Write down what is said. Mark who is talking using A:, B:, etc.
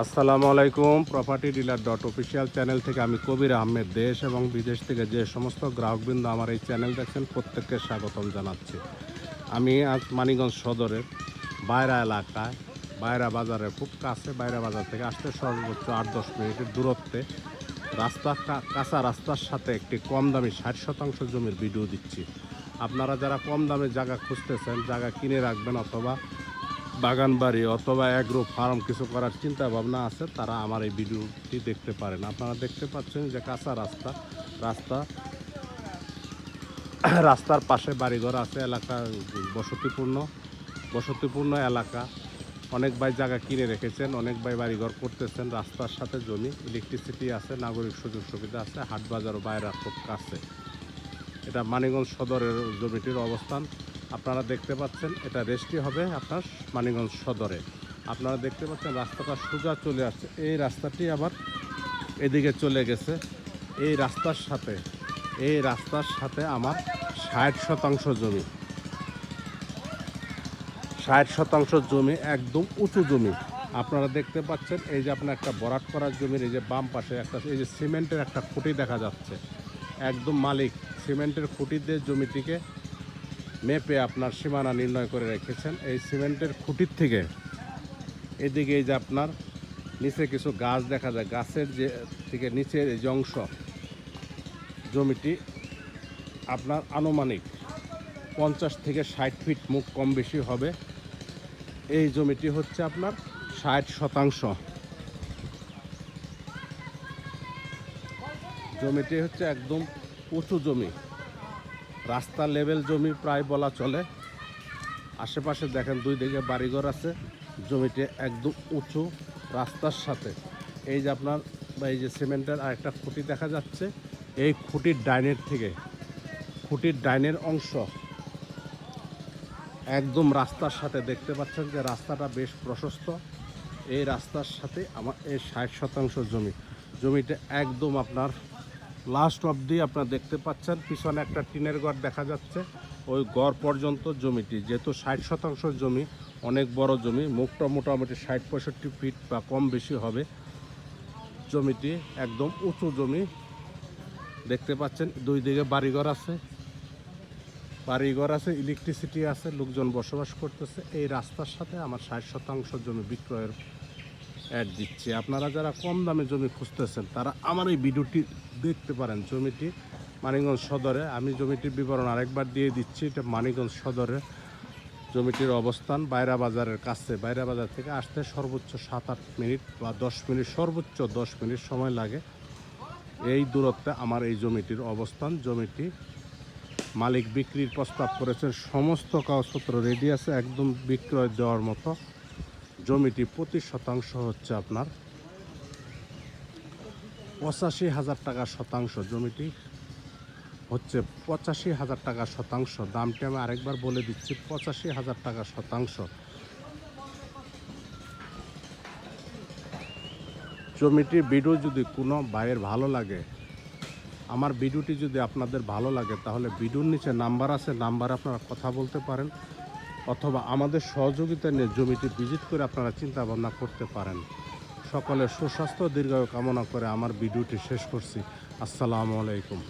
A: আসসালামু আলাইকুম property dealer dot official channel থেকে আমি কবির আহমেদ। দেশ এবং বিদেশ থেকে যে সমস্ত গ্রাহকবৃন্দ আমার এই চ্যানেল দেখছেন, প্রত্যেককে স্বাগতম জানাচ্ছি। আমি আজ মানিগঞ্জ সদরের বাইরা এলাকায়, বাইরা বাজারের খুব কাছে, বাইরা বাজার থেকে আসতে সর্বোচ্চ আট দশ মিনিটের দূরত্বে রাস্তা কাঁচা রাস্তার সাথে একটি কম দামি ষাট শতাংশ জমির ভিডিও দিচ্ছি। আপনারা যারা কম দামে জায়গা খুঁজতেছেন, জায়গা কিনে রাখবেন অথবা বাগান বাড়ি অথবা অ্যাগ্রো ফার্ম কিছু করার চিন্তা ভাবনা আছে, তারা আমার এই ভিডিওটি দেখতে পারেন। আপনারা দেখতে পাচ্ছেন যে কাঁচা রাস্তা রাস্তা, রাস্তার পাশে বাড়িঘর আছে, এলাকা বসতিপূর্ণ বসতিপূর্ণ এলাকা। অনেক ভাই জায়গা কিনে রেখেছেন, অনেক ভাই বাড়িঘর করতেছেন, রাস্তার সাথে জমি ইলেকট্রিসিটি আছে, নাগরিক সুযোগ সুবিধা আছে হাট বাজার বাইরে খুব কাছে। এটা মানিগঞ্জ সদরের জমিটির অবস্থান। আপনারা দেখতে পাচ্ছেন, এটা রেস্টি হবে আপনার মানিগঞ্জ সদরে। আপনারা দেখতে পাচ্ছেন, রাস্তাটা সোজা চলে আসছে। এই রাস্তাটি আবার এদিকে চলে গেছে। এই রাস্তার সাথে, এই রাস্তার সাথে আমার ষাট শতাংশ জমি। ষাট শতাংশ জমি, একদম উঁচু জমি। আপনারা দেখতে পাচ্ছেন, এই যে আপনার একটা বরাট করার জমির এই যে বাম পাশে একটা, এই যে সিমেন্টের একটা খুঁটি দেখা যাচ্ছে। একদম মালিক, সিমেন্টের খুঁটি দিয়ে জমিটিকে মেপে আপনার সীমানা নির্ণয় করে রেখেছেন। এই সিমেন্টের খুঁটির থেকে এদিকে এই যে আপনার নিচে কিছু গাছ দেখা যায়। গাছের যে থেকে নিচের এই যে অংশ, জমিটি আপনার আনুমানিক পঞ্চাশ থেকে ষাট ফিট মুখ কম বেশি হবে। এই জমিটি হচ্ছে আপনার ষাট শতাংশ। জমিটি হচ্ছে একদম উঁচু জমি। রাস্তা লেভেল জমি প্রায় বলা চলে। আশেপাশে দেখেন দুই দিকে বাড়িঘর আছে, জমিটি একদম উঁচু রাস্তার সাথে। এই যে আপনার এই যে সিমেন্টের আরেকটা খুঁটি দেখা যাচ্ছে, এই খুঁটির ডাইনের থেকে, খুঁটির ডাইনের অংশ একদম রাস্তার সাথে। দেখতে পাচ্ছেন যে রাস্তাটা বেশ প্রশস্ত, এই রাস্তার সাথে আমার এই ষাট শতাংশ জমি। জমিটা একদম আপনার লাস্ট অবধি আপনারা দেখতে পাচ্ছেন, পিছনে একটা টিনের ঘর দেখা যাচ্ছে। ওই গড় পর্যন্ত জমিটি, যেহেতু ষাট শতাংশ জমি, অনেক বড় জমি, মুখটা মোটামুটি ষাট পঁয়ষট্টি ফিট বা কম বেশি হবে। জমিটি একদম উঁচু জমি। দেখতে পাচ্ছেন, দুই দিকে বাড়িঘর আছে। বাড়িঘর আছে ইলেকট্রিসিটি আছে, লোকজন বসবাস করতেছে। এই রাস্তার সাথে আমার ষাট শতাংশ জমি বিক্রয়ের অ্যাড দিচ্ছি। আপনারা যারা কম দামে জমি খুঁজতেছেন, তারা আমার এই ভিডিওটি দেখতে পারেন। জমিটি মানিকগঞ্জ সদরে। আমি জমিটির বিবরণ আরেকবার দিয়ে দিচ্ছি। এটা মানিকগঞ্জ সদরে। জমিটির অবস্থান বাইরা বাজারের কাছে। বাইরা বাজার থেকে আসতে সর্বোচ্চ সাত আট মিনিট বা দশ মিনিট, সর্বোচ্চ দশ মিনিট সময় লাগে। এই দূরত্বে আমার এই জমিটির অবস্থান। জমিটি মালিক বিক্রির প্রস্তাব করেছেন। সমস্ত কাগজপত্র রেডি আছে, একদম বিক্রয় দেওয়ার মতো। জমিটি প্রতি শতাংশ হচ্ছে আপনার পঁচাশি হাজার টাকা শতাংশ জমিটি হচ্ছে পঁচাশি হাজার টাকা শতাংশ। দামটি আমি আরেকবার বলে দিচ্ছি, পঁচাশি হাজার টাকা শতাংশ। জমিটি ভিডিও যদি কোনো বাইয়ের ভালো লাগে, আমার ভিডিওটি যদি আপনাদের ভালো লাগে, তাহলে ভিডিওর নিচে নাম্বার আছে, নাম্বারে আপনারা কথা বলতে পারেন। অথবা আমাদের সহযোগিতা নিয়ে জমিটি ভিজিট করে আপনারা চিন্তা ভাবনা করতে পারেন। সকলের সুস্বাস্থ্য দীর্ঘায়ু কামনা করে আমার ভিডিওটি শেষ করছি। আসসালামু আলাইকুম।